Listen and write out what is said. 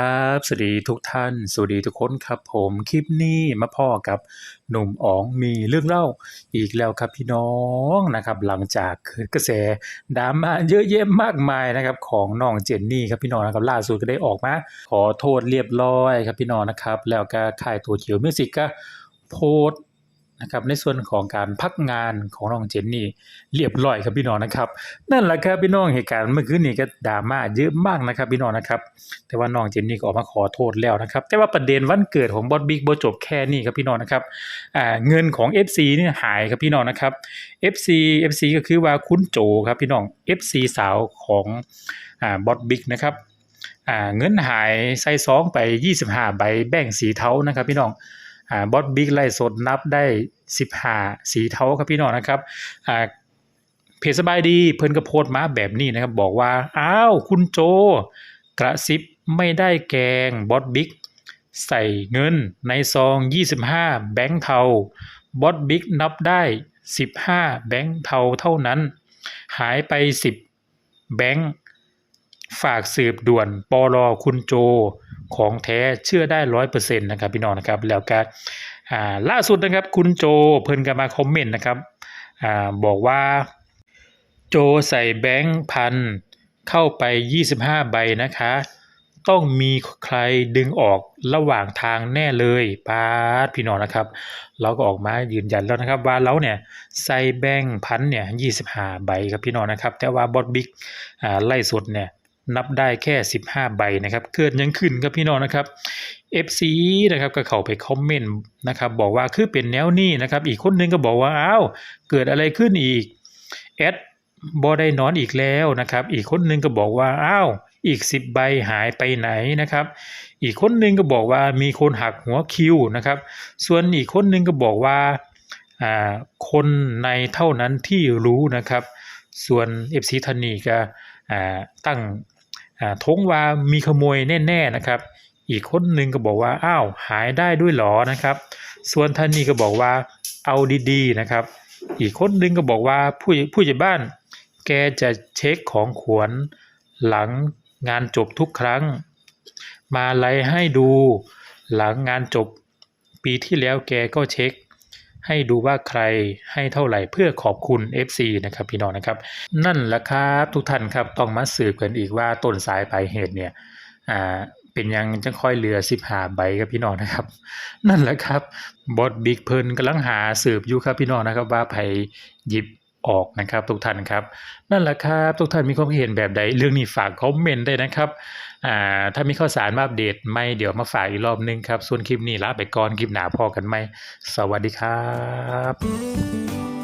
ครับ สวัสดีทุกท่าน สวัสดีทุกคนครับผมคลิปนี้มาพ่อกับหนุ่มอ๋องมีเรื่องเล่าอีกแล้วครับพี่น้องนะครับ หลังจากเกิดกระแสดราม่าเยอะแยะมากมายนะครับ ของน้องเจนนี่ครับพี่น้องนะครับล่าสุดก็ได้ออกมาขอโทษเรียบร้อยครับพี่น้องนะครับ แล้วก็ค่ายตัวเขียวมิวสิกก็โพสต์ นะครับในส่วนของการพักงานของน้องเจนนี่เรียบร้อยครับพี่น้องนะครับ นั่นแหละครับพี่น้องเหตุการณ์เมื่อคืนนี้ก็ดราม่าเยอะมากนะครับพี่น้องนะครับ แต่ว่าน้องเจนนี่ก็ออกมาขอโทษแล้วนะครับ แต่ว่าประเด็นวันเกิดของบอสบิ๊กบจบแค่นี้ครับพี่น้องนะครับเงินของ FC นี่หายครับพี่น้องนะครับ FC FC ก็คือว่าคุณโจครับพี่น้อง FC สาวของบอสบิ๊กนะครับเงินหายใส่ซองไป 25ใบแบ่งสีเทานะครับพี่น้อง อ่าบอสบิ๊กไล่สดนับได้15สีเทาครับพี่น้องนะครับอ่าเพจสบายดีเพิ่นก็โพสต์มาแบบนี้นะครับ บอกว่าอ้าวคุณโจ กระซิบไม่ได้แกงบอสบิ๊กใส่เงินในซอง 25 แบงค์เทาบอสบิ๊กนับได้ 15 แบงค์เทาเท่านั้น หายไป 10 แบงค์ฝากสืบด่วนปอลอคุณโจ ของแท้เชื่อได้ร้อยเปอร์เซ็นต์นะครับพี่น้องนะครับแล้วก็ล่าสุดนะครับคุณโจเพิ่นก็มาคอมเมนต์นะครับอบอกว่าโจใส่แบงค์พันเข้าไป 25 ใบนะคะ ต้องมีใครดึงออกระหว่างทางแน่เลยปาดพี่น้องนะครับ เราก็ออกมายืนยันแล้วนะครับ ว่าเราเนี่ยใส่แบงค์พันเนี่ย25 ใบครับพี่น้องนะครับ แต่ว่าบอสบิ๊กไล่สดเนี่ย นับได้แค่ 15 ใบนะครับเกิดยังขึ้นครับพี่น้องนะครับ FC นะครับก็เข้าไปคอมเมนต์นะครับบอกว่าคือเป็นแนวนี้นะครับ อีกคนนึงก็บอกว่าอ้าวเกิดอะไรขึ้นอีกแอดบ่ได้นอนอีกแล้วนะครับ อีกคนหนึงก็บอกว่าอ้าวอีก 10 ใบหายไปไหนนะครับ อีกคนหนึงก็บอกว่ามีคนหักหัวคิวนะครับ ส่วนอีกคนหนึงก็บอกว่าอ่าคนในเท่านั้นที่รู้นะครับ ส่วน FC ทันนีก็อ่าตั้ง ทงว่ามีขโมยแน่ๆนะครับ อีกคนหนึ่งก็บอกว่าอ้าวหายได้ด้วยหรอนะครับ ส่วนท่านนี้ก็บอกว่าเอาดีๆนะครับ อีกคนหนึ่งก็บอกว่าผู้ผู้ใหญ่บ้าน แกจะเช็คของขวัญหลังงานจบทุกครั้ง มาไลให้ดูหลังงานจบปีที่แล้วแกก็เช็ค ให้ดูว่าใครให้เท่าไหร่เพื่อขอบคุณ FC นะครับพี่น้องนะครับ นั่นแหละครับทุกท่านครับต้องมาสืบกันอีกว่าต้นสายปลายเหตุเนี่ยอ่าเป็นยังจะค่อยเหลือสิบหาใบครับพี่น้องนะครับ นั่นแหละครับบอสบิ๊กเพิ่นกำลังหาสืบอยู่ครับพี่น้องนะครับว่าไผหยิบ ออกนะครับ ทุกท่านครับ นั่นแหละครับทุกท่านมีความคิดเห็นแบบใดเรื่องนี้ฝากคอมเมนต์ได้นะครับอ่าถ้ามีข้อสารมาอัปเดตไม่เดี๋ยวมาฝากอีกรอบนึงครับ ส่วนคลิปนี้ลาไปก่อนคลิปหน้าพอกันไหมสวัสดีครับ